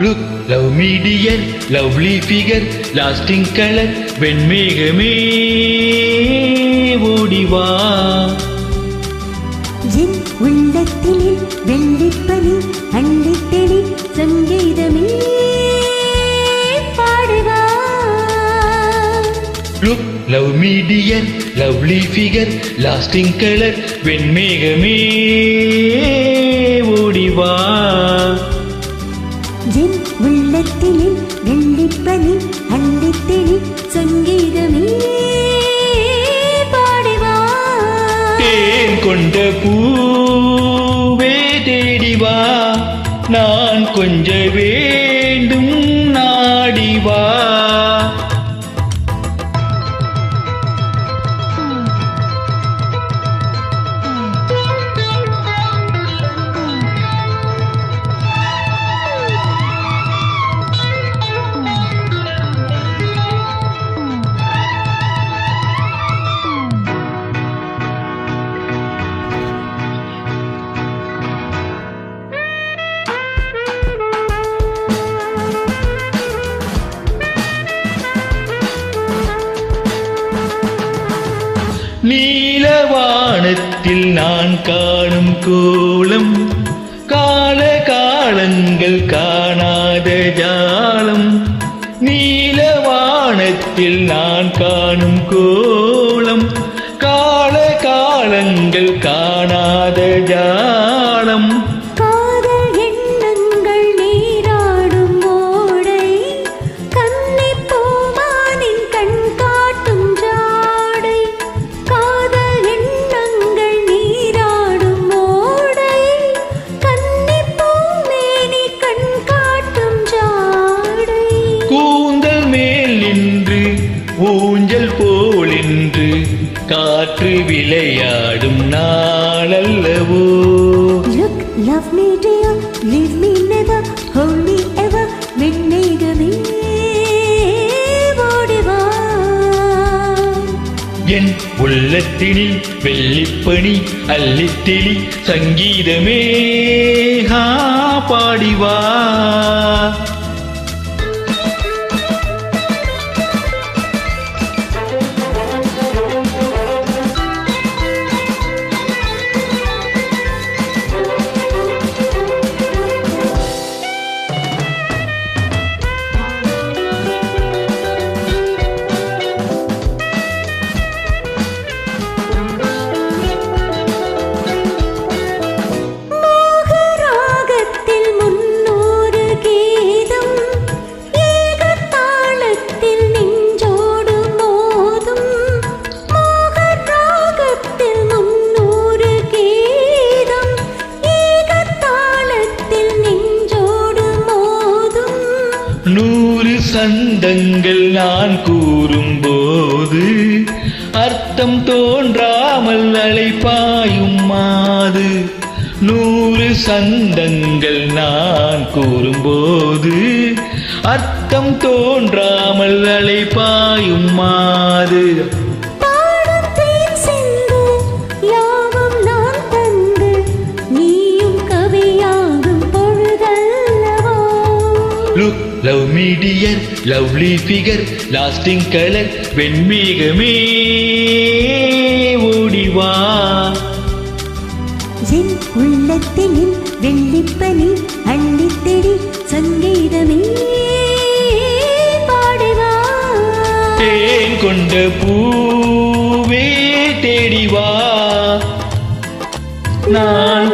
Look, love me dear, lovely figure, lasting color, வெண்மேகமே ஓடிவா என் உள்ளத்திலே வெள்ளிப்பனி அள்ளித்தெளி சங்கீதமே பாடுவா. Look love me dear lovely figure lasting colour வெண்மேகமே உள்ளத்திலே வெள்ளிப்பனி அள்ளித்தெளி சங்கீதமே தேன் கொண்ட பூவே தேடிவா. நான் கொஞ்ச நீலவானத்தில் நான் காணும் கோலம் கால காலங்கள் காணாத ஜாலம். நீலவானத்தில் நான் காணும் கோலம் கால காலங்கள் காணாத ஜாலம். காற்று விளையாடும் நாளல்லவோ. Look, love me dear, leave me never, hold me ever, வெண்ணெய்கமே ஓடிவா என் உள்ளத்தினில் வெள்ளிப்பணி அள்ளித்திளி சங்கீதமே. ஹா பாடிவா சண்டங்கள் சந்தங்கள் நான் கூறும்போது அர்த்தம் தோன்றாமல் அழைப்பாயும் மாது. நூறு சந்தங்கள் நான் கூறும்போது அர்த்தம் தோன்றாமல் அழைப்பாயும் மாது. Look love me dear lovely figure lasting colour வெண்மேகமே ஓடிவா என் உள்ளத்தினில் வெள்ளிப்பனி அள்ளித்தெடி சங்கீதமே பாடுவா. தேன் கொண்ட பூவே தேடிவா நான்